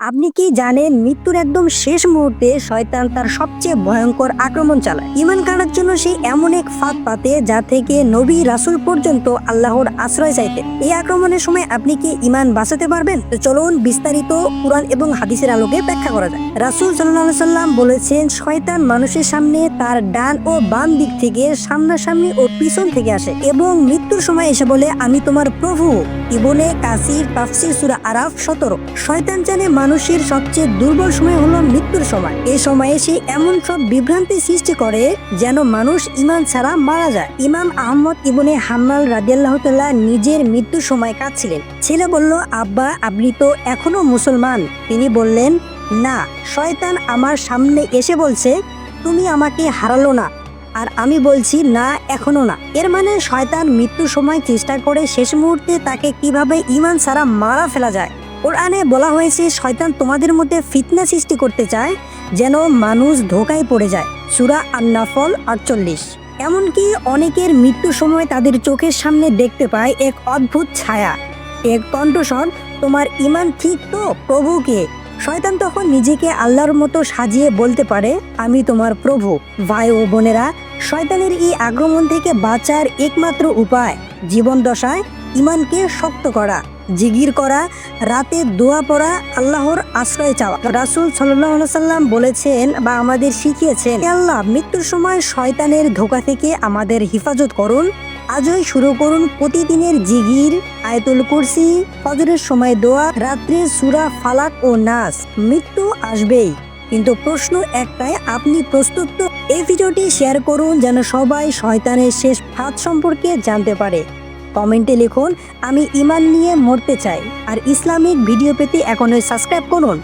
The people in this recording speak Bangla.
আপনি কি জানেন মৃত্যুর একদম শেষ মুহূর্তে শয়তান তার সবচেয়ে ভয়ঙ্কর আক্রমণ চালায়? ইমান কাটার জন্য সে এমন এক ফাঁদ পাতে যা থেকে নবী রাসূল পর্যন্ত আল্লাহর আশ্রয় চাইতে এই আক্রমণের সময় আপনি কি ইমান বাঁচাতে পারবেন? চলুন বিস্তারিত কোরআন এবং হাদিসের আলোকে ব্যাখ্যা করা যায় রাসূল সাল্লাল্লাহু সাল্লাম বলেছেন, শয়তান মানুষের সামনে তার ডান ও বাম দিক থেকে সামনাসামনি ও পিছন থেকে আসে এবং মৃত্যুর সময় এসে বলে, আমি তোমার প্রভু। ইবনে কাসির তাফসির সুরা আরাফ সতেরো। শয়তান জানে মানুষের সবচেয়ে দুর্বল সময় হলো মৃত্যুর সময়। এই সময়ে সে এমন সব বিভ্রান্তি সৃষ্টি করে যেন মানুষ ইমান ছাড়া মারা যায়। ইমাম আহমদ ইবনে হাম্মাল রাদিয়াল্লাহু তাআলা নিজের মৃত্যুর সময় কাঁদছিলেন। ছেলে বলল, আব্বা, আপনি তো এখনও মুসলমান। তিনি বললেন, না, শয়তান আমার সামনে এসে বলছে, তুমি আমাকে হারালো না। আর আমি বলছি, না, এখনও না। এর মানে শয়তান মৃত্যুর সময় চেষ্টা করে শেষ মুহূর্তে তাকে কীভাবে ইমান ছাড়া মারা ফেলা যায়। কোরআনে বলা হয়েছে, শয়তান তোমাদের মধ্যে ফিতনা সৃষ্টি করতে চায়, যেন মানুষ ধোকায় পড়ে যায়। সুরা আন্নাফল আটচল্লিশ। এমনকি অনেকের মৃত্যুর সময় তাদের চোখের সামনে দেখতে পায় এক অদ্ভুত ছায়া। এক কণ্ঠস্বর, তোমার ইমান ঠিক তো প্রভুকে শয়তান তখন নিজেকে আল্লাহর মতো সাজিয়ে বলতে পারে, আমি তোমার প্রভু। ভাই ও বোনেরা, শয়তানের এই আক্রমণ থেকে বাঁচার একমাত্র উপায় জীবন দশায় ইমানকে শক্ত করা। জিগির করা, রাতে দোয়া পড়া, আল্লাহর আশ্রয় চাওয়া। রাসুল সাল্লাহ সাল্লাম বলেছেন, বা আমাদের শিখিয়েছেন আল্লাহ, মৃত্যুর সময় শয়তানের ধোকা থেকে আমাদের হেফাজত করুন। আজই শুরু করুন প্রতিদিনের জিগির, আয়তুল কুরসি, ফজরের সময় দোয়া, রাত্রে সুরা ফালাক ও নাস। মৃত্যু আসবেই। কিন্তু প্রশ্ন একটাই, আপনি প্রস্তুত তো? এই ভিডিওটি শেয়ার করুন যেন সবাই শয়তানের শেষ ফাঁদ সম্পর্কে জানতে পারে। কমেন্টে লিখুন আমি ইমান নিয়ে মরতে চাই। আর ইসলামিক ভিডিও পেতে এখনই সাবস্ক্রাইব করুন।